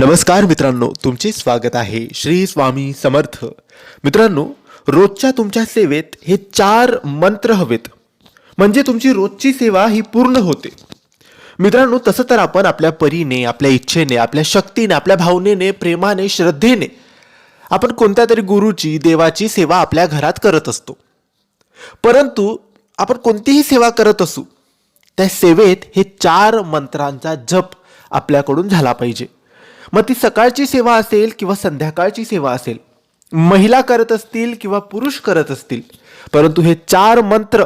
नमस्कार मित्रांनो तुमचे स्वागत आहे श्री स्वामी समर्थ. मित्रांनो रोजच्या तुमच्या सेवेत हे चार मंत्र हवेत. म्हणजे तुमची रोजची सेवा ही पूर्ण होते. मित्रांनो तसं तर आपण आपल्या परीने आपल्या इच्छेने आपल्या शक्तीने आपल्या भावनेने प्रेमाने श्रद्धेने आपण कोणत्या तरी गुरुची देवाची सेवा आपल्या घरात करत असतो. परंतु आपण कोणतीही सेवा करत असू त्या सेवेत हे चार मंत्रांचा जप आपल्याकडून झाला पाहिजे. मग ती सकाळची सेवा असेल किंवा संध्याकाळची सेवा असेल महिला करत असतील किंवा पुरुष करत असतील परंतु हे चार मंत्र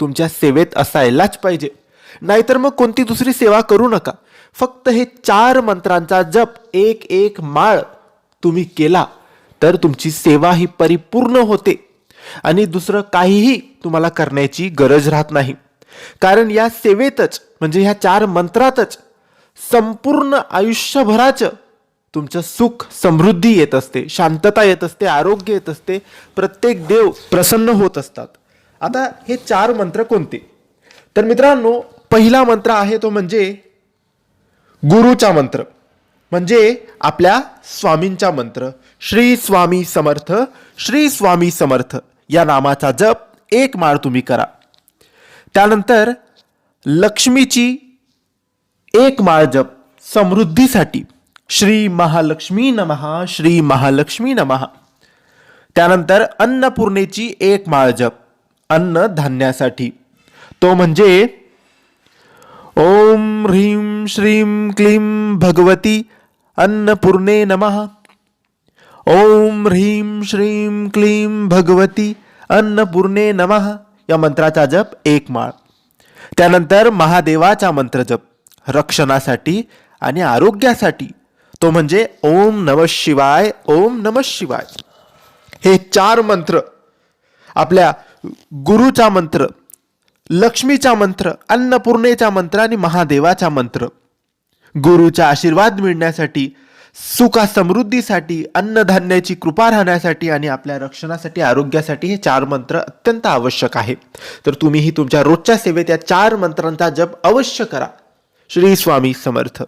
तुमच्या सेवेत असायलाच पाहिजे. नाहीतर मग कोणती दुसरी सेवा करू नका. फक्त हे चार मंत्रांचा जप एक एक माळ तुम्ही केला तर तुमची सेवा ही परिपूर्ण होते. आणि दुसरं काहीही तुम्हाला करण्याची गरज राहत नाही. कारण या सेवेतच म्हणजे ह्या चार मंत्रातच संपूर्ण आयुष्यभराचं तुमचं सुख समृद्धी येत असते शांतता येत असते आरोग्य येत असते प्रत्येक देव प्रसन्न होत असतात. आता हे चार मंत्र कोणते? तर मित्रांनो पहिला मंत्र आहे तो म्हणजे गुरुचा मंत्र. म्हणजे आपल्या स्वामींचा मंत्र. श्री स्वामी समर्थ श्री स्वामी समर्थ. या नामाचा जप एक माळ तुम्ही करा. त्यानंतर लक्ष्मीची एक माळ जप समृद्धीसाठी. श्री महालक्ष्मी नमहा श्री महालक्ष्मी नमहा त्यानंतर अन्नपूर्णेची एक माळ जप अन्न धान्यासाठी. तो म्हणजे ओम ह्रीं श्रीं क्लीं भगवती अन्नपूर्णे नमः. ओम ह्रीं श्रीं क्लीं भगवती अन्नपूर्णे नमः. या मंत्राचा जप एक माळ त्यानंतर महादेवाचा मंत्र जप. रक्षणासाठी आणि आरोग्यासाठी. तो म्हणजे ओम नम शिवाय ओम नम शिवाय. हे चार मंत्र आपल्या गुरुचा मंत्र लक्ष्मीचा मंत्र अन्नपूर्णेचा मंत्र आणि महादेवाचा मंत्र. गुरुचा आशीर्वाद मिळण्यासाठी सुखा समृद्धीसाठी अन्नधान्याची कृपा राहण्यासाठी आणि आपल्या रक्षणासाठी आरोग्यासाठी हे चार मंत्र अत्यंत आवश्यक आहे. तर तुम्हीही तुमच्या रोजच्या सेवेत या चार मंत्रांचा जप अवश्य करा. श्री स्वामी समर्थ.